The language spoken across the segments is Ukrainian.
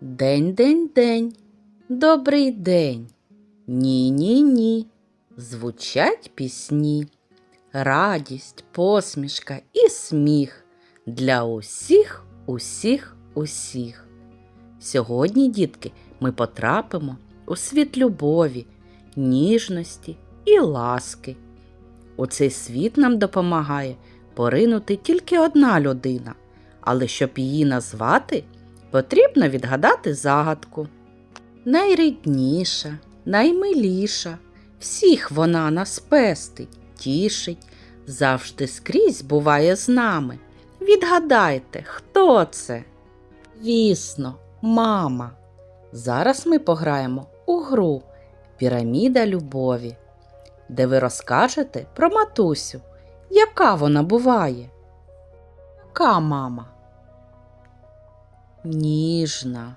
День, день, день, добрий день. Ні, ні, ні. Звучать пісні. Радість, посмішка і сміх для усіх, усіх, усіх. Сьогодні, дітки, ми потрапимо у світ любові, ніжності і ласки. У цей світ нам допомагає поринути тільки одна людина, але щоб її назвати, потрібно відгадати загадку. Найрідніша, наймиліша, всіх вона нас пестить, тішить, завжди скрізь буває з нами. Відгадайте, хто це? Вісно, мама. Зараз ми пограємо у гру Піраміда любові, де ви розкажете про матусю, яка вона буває. Яка мама? Ніжна.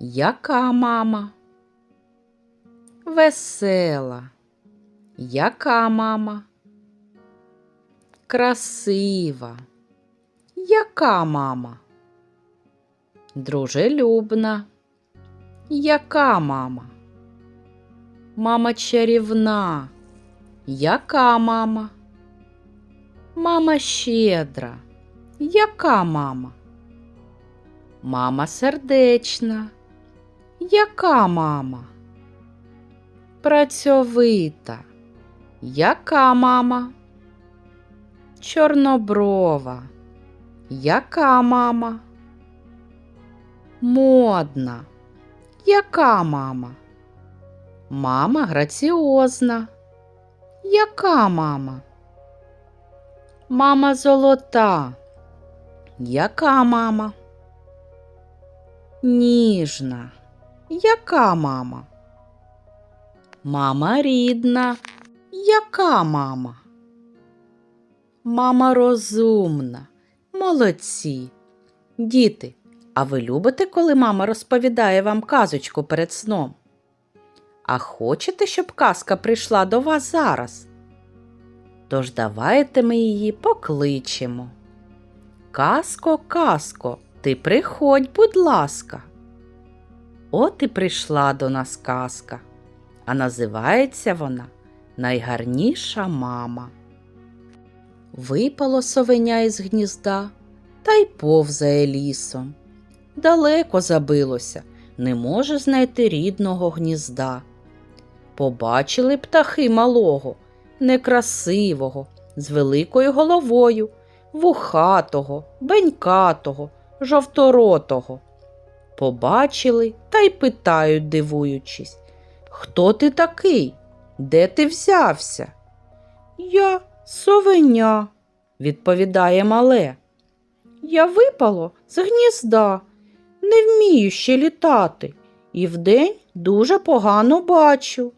Яка мама? Весела. Яка мама? Красива. Яка мама? Дружелюбна. Яка мама? Мама чарівна. Яка мама? Мама щедра. Яка мама? Мама сердечна. Яка мама? Працьовита. Яка мама? Чорноброва. Яка мама? Модна. Яка мама? Мама граціозна. Яка мама? Мама золота. Яка мама? Ніжна. Яка мама? Мама рідна. Яка мама? Мама розумна. Молодці. Діти, а ви любите, коли мама розповідає вам казочку перед сном? А хочете, щоб казка прийшла до вас зараз? Тож давайте ми її покличемо. Казко, казко, ти приходь, будь ласка. От і прийшла до нас казка, а називається вона Найгарніша мама. Випало совеня із гнізда та й повзає лісом. Далеко забилося, не може знайти рідного гнізда. Побачили птахи малого, некрасивого, з великою головою, вухатого, бенькатого, жовторотого. Побачили та й питають, дивуючись, хто ти такий? Де ти взявся? Я совеня, відповідає мале. Я випало з гнізда, не вмію ще літати, і вдень дуже погано бачу.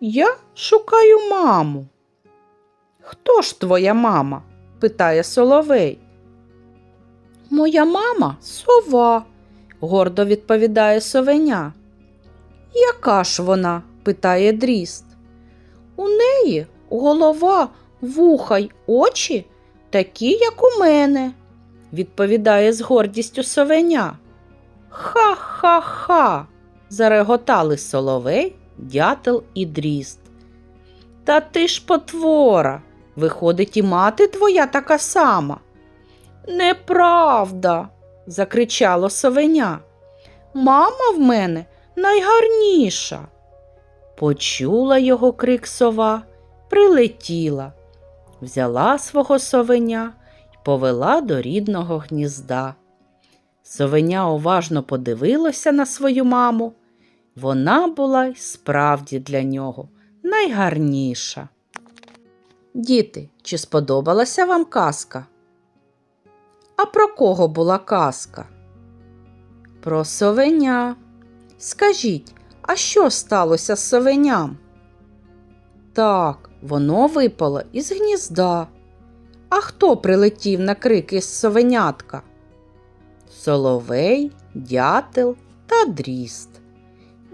Я шукаю маму. Хто ж твоя мама? питає Соловей. Моя мама сова, гордо відповідає совеня. Яка ж вона? питає дріст. У неї голова, вуха й очі такі, як у мене, відповідає з гордістю совеня. Ха-ха-ха. зареготали соловей, дятел і дріст. Та ти ж потвора, виходить, і мати твоя така сама. Неправда, закричало совеня. Мама в мене найгарніша. Почула його крик сова, прилетіла, взяла свого совеня й повела до рідного гнізда. Совеня уважно подивилося на свою маму. Вона була й справді для нього найгарніша. Діти, чи сподобалася вам казка? А про кого була казка? Про совеня. Скажіть, а що сталося з совеням? Так, воно випало із гнізда. А хто прилетів на крики з совенятка? Соловей, дятел та дріст.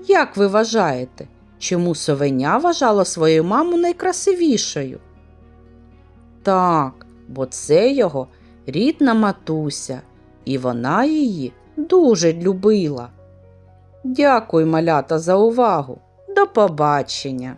Як ви вважаєте, чому совеня вважала свою маму найкрасивішою? Так, бо це його рідна матуся, і вона її дуже любила. Дякую, малята, за увагу. До побачення!